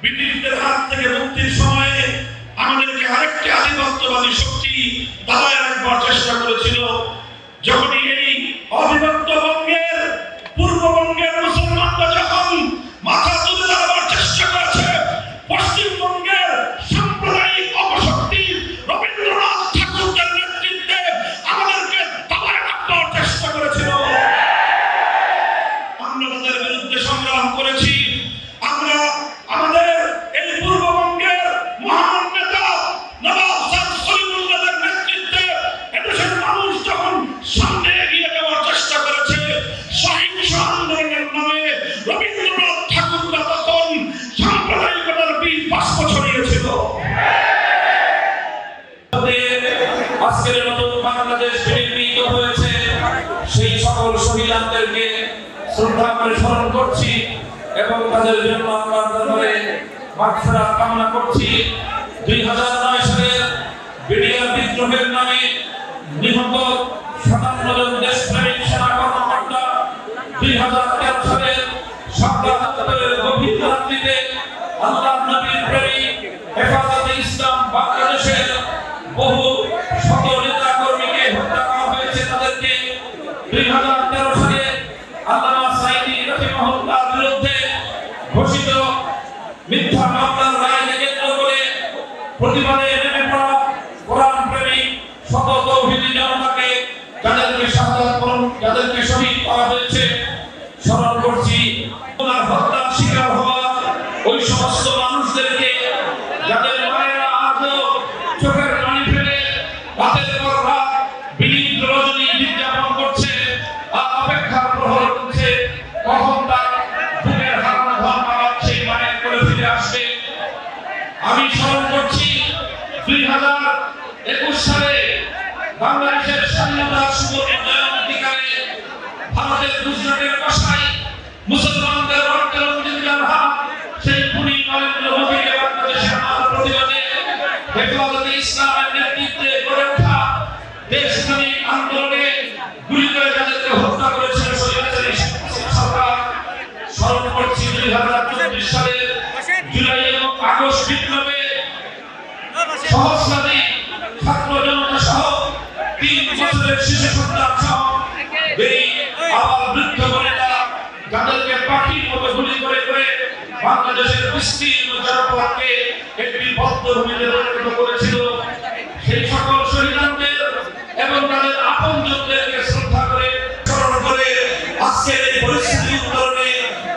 ব্রিটিশদের হাত থেকে মুক্তির সময়ে আমাদেরকে আরেকটি আধিপত্যবাদী শক্তি দাবায় রাখবার চেষ্টা করেছিল। যখনই এই অবিভক্ত বঙ্গের পূর্ববঙ্গের মুসলমানরা যখন মাথা তুলে দাঁড়াবার চেষ্টা করেছে, পশ্চিমবঙ্গের সাম্প্রদায়িক অপশক্তি রবীন্দ্রনাথ ঠাকুরের নেতৃত্বে আমাদেরকে দাবায় রাখবার চেষ্টা করেছিল। আমরা তাদের বিরুদ্ধে সংগ্রাম করেছি। এবং তাদের জন্য আমরা দরবারে মাগফিরাত কামনা করছি। দুই হাজার নয় সালের বিডিআর বিদ্রোহের নামে নিহত সাতান্ন জন দেশপ্রেমিক সেনা কর্মকর্তা দুই হাজার তেরো সালের সপ্তাহের গভীর আল্লাহ নবীর প্রেমিক হেফাজতে ইসলাম বাংলাদেশের বহু শত নেতা কর্মীকে হত্যা করা হয়েছে তাদেরকে দুই হাজার তেরো সালে আল্লামা সাইদি রহিমহুল্লাহর বিরুদ্ধে ঘোষিত মিথ্যা মামলার রায়কে কেন্দ্র করে প্রতিবাদে নেমে পড়া কোরআন প্রেমিক শত তৌহিদি জনতাকে যাদেরকে শাহাদাত করুন যাদেরকে শহীদ করা হয়েছে, স্মরণ করছি, ওনার হত্যার শিকার হওয়া ওই সমস্ত মানুষদেরকে আমি স্মরণ করছি, দুই হাজার একুশ সালে বাংলাদেশের স্বাধীনতা সুবর্ণ জয়ন্তীকালে ভারতের গুজরাটের কষাই মুসলমানদের সেই খুনি নরেন্দ্র মোদীকে বাংলাদেশের প্রতিবাদে সহস্রাধিক ছাত্র পাখির মতো গুলি করে করে বাংলাদেশের বিস্তীর্ণ একটি বদ্ধভূমিতে পরিণত করেছিল। সেই সকল শহীদদের এবং তাদের আপনজনদেরকে শ্রদ্ধা করে, স্মরণ করে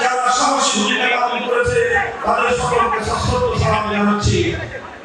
যারা সাহসী ভূমিকা পালন করেছে, তাদের সকলকে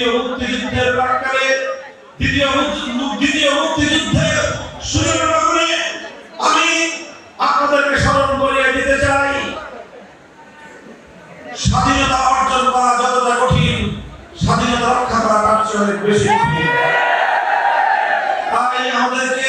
দ্বিতীয় মুক্তিযুদ্ধের প্রাক্কালে দ্বিতীয় মুক্তিযুদ্ধের সুযোগে আমি আপনাদেরকে স্মরণ করিয়ে দিতে চাই। স্বাধীনতা অর্জন করা যতটা কঠিন, স্বাধীনতা রক্ষা করা তার চেয়ে অনেক বেশি তাই আমাদেরকে